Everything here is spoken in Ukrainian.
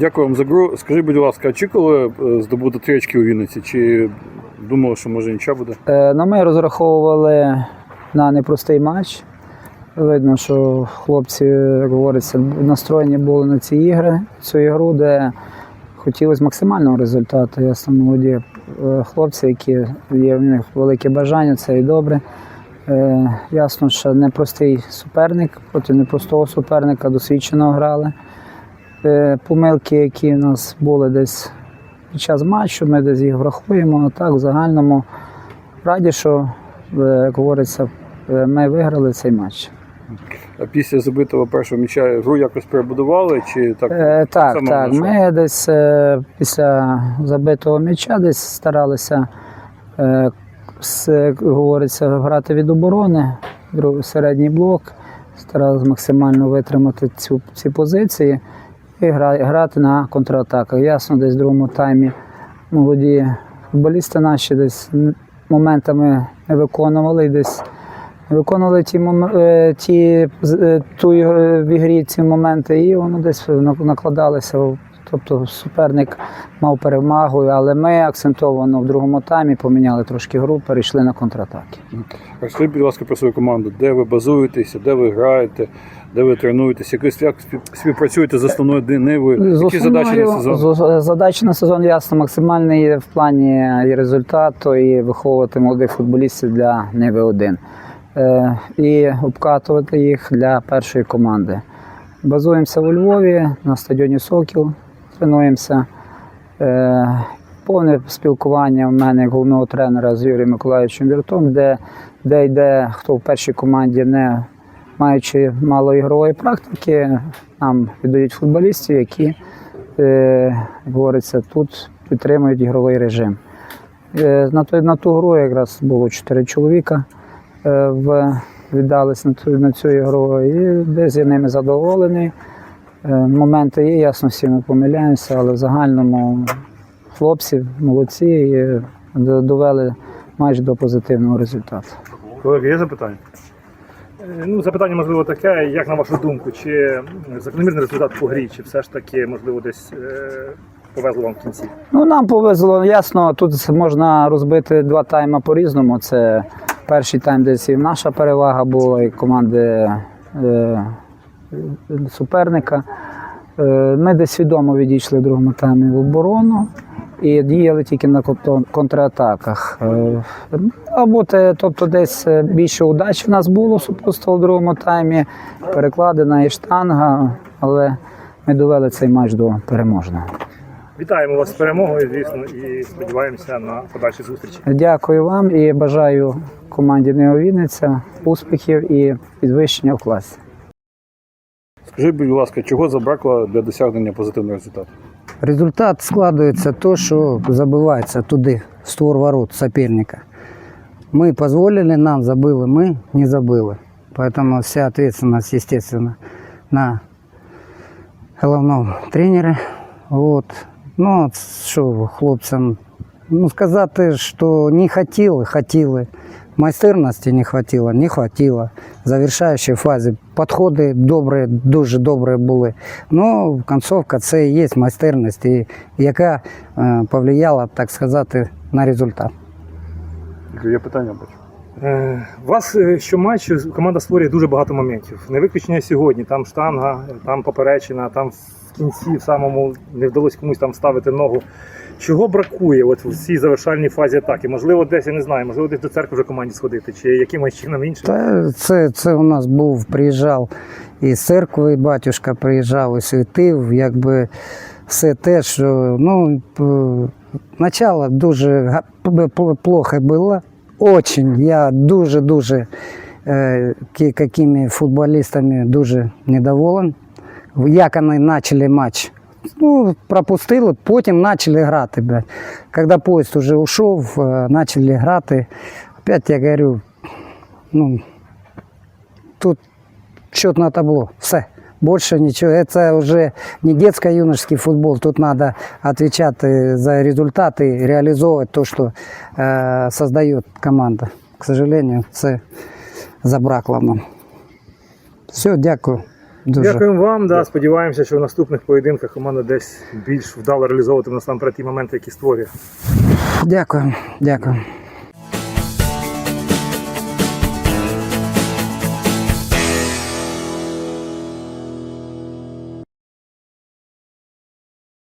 Дякую вам за гру. Скажіть, будь ласка, очікували е, здобути три очки у Вінниці? Чи думали, що може нічого буде? Е, Ну, ми розраховували на непростий матч. Видно, що хлопці, як говориться, настроєні були на ці ігри, цю ігру, де хотілося максимального результату. Ясно, молоді е, хлопці, які є в них велике бажання, це і добре. Ясно, що непростий суперник, проти непростого суперника досвідчено грали. Е, Помилки, які в нас були десь під час матчу, ми десь їх врахуємо. А так, в загальному раді, що, е, як говориться, е, ми виграли цей матч. А після забитого першого м'яча гру якось перебудували? Чи так? Е, так, так. Ми десь е, після забитого м'яча десь старалися, е, с- говориться, грати від оборони, середній блок, старалися максимально витримати цю, ці позиції і грати на контратаках. Ясно, десь в другому таймі молоді футболісти наші десь моментами не виконували десь виконували ті, е, ті е, ту в ігрі ці моменти, і воно десь накладалося. Тобто суперник мав перевагу, але ми акцентовано в другому таймі поміняли трошки гру, перейшли на контратаки. Розкажіть, будь ласка, про свою команду. Де ви базуєтеся, де ви граєте, де ви тренуєтеся, якось як спів- співпрацюєте з основною нивою? З Які задачі на сезон? Задачі на сезон ясно максимальний в плані і результату, і виховувати молодих футболістів для Ниви 1 е, і обкатувати їх для першої команди. Базуємося у Львові на стадіоні Сокіл, тренуємося. Е, Повне спілкування в мене як головного тренера з Юрієм Миколаївичем Віртом, де, де йде хто в першій команді не маючи мало ігрової практики, нам віддають футболістів, які, е, як говориться, тут підтримують ігровий режим. Е, на, той, на ту гру якраз було чотири чоловіка, е, в, віддались на, ту, на цю ігру, і десь я ними задоволений. Моменти є, ясно, всі ми помиляємося, але в загальному хлопці молодці і довели майже до позитивного результату. Колеги, є запитання? Е, Ну, запитання можливо таке, як на вашу думку, чи закономірний результат по грі, чи все ж таки, можливо, десь е, повезло вам в кінці? Ну, нам повезло, ясно, тут можна розбити два тайми по-різному. Це перший тайм, десь і наша перевага була, і команди е, суперника. Е, ми десь свідомо відійшли в другому таймі в оборону і діяли тільки на контратаках. Е, або те, тобто десь е, більше удач в нас було супросто в другому таймі, перекладена і штанга, але ми довели цей матч до переможного. Вітаємо вас з перемогою, звісно, і сподіваємося на подальші зустрічі. Дякую вам і бажаю команді Нео Вінниця успіхів і підвищення в класі. Скажіть, будь ласка, чого забракло для досягнення позитивного результату? Результат складывается то, что забывается туди, в створ ворот соперника. Мы позволили, нам забыли, мы не забыли. Поэтому вся ответственность, естественно, на головному тренере. Вот. Ну, от що хлопцям, ну сказати, що не хотіли, хотіли. Майстерності не хватило, не хватило. В завершаючій фазі підходи добрі, дуже добрі були. Ну, концовка це і є майстерність, і, яка е, повлияла, так сказати, на результат. Є питання бачу. Е, У вас е, щоматчу команда створює дуже багато моментів. Не виключення сьогодні. Там штанга, там поперечина, там в кінці в самому не вдалося комусь там вставити ногу. Чого бракує от в цій завершальній фазі атаки? Можливо, десь я не знаю, можливо, десь до церкви вже команді сходити, чи якимось чином іншим. Та це, це у нас був, приїжджав і з церкви, батюшка приїжджав, і святив, якби все те, що ну, начало дуже плохо було. Очень. Я дуже-дуже ки- какими футболістами дуже недоволен. Як вони почали матч. Ну, пропустили, потім почали грати. блядь. Коли поїзд вже ушов, почали грати. Опять я говорю, ну, тут счет на табло, все. Больше ничего. Это уже не детско-юношеский футбол. Тут надо отвечать э, за результаты, реализовывать то, что э, создает команда. К сожалению, це забракло нам. Все, дякую. Дуже. Дякуємо вам. Да, сподіваємося, що в наступних поєдинках команда десь більш вдало реалізовуватиме насамперед ті моменти, які створює. Дякую, дякую.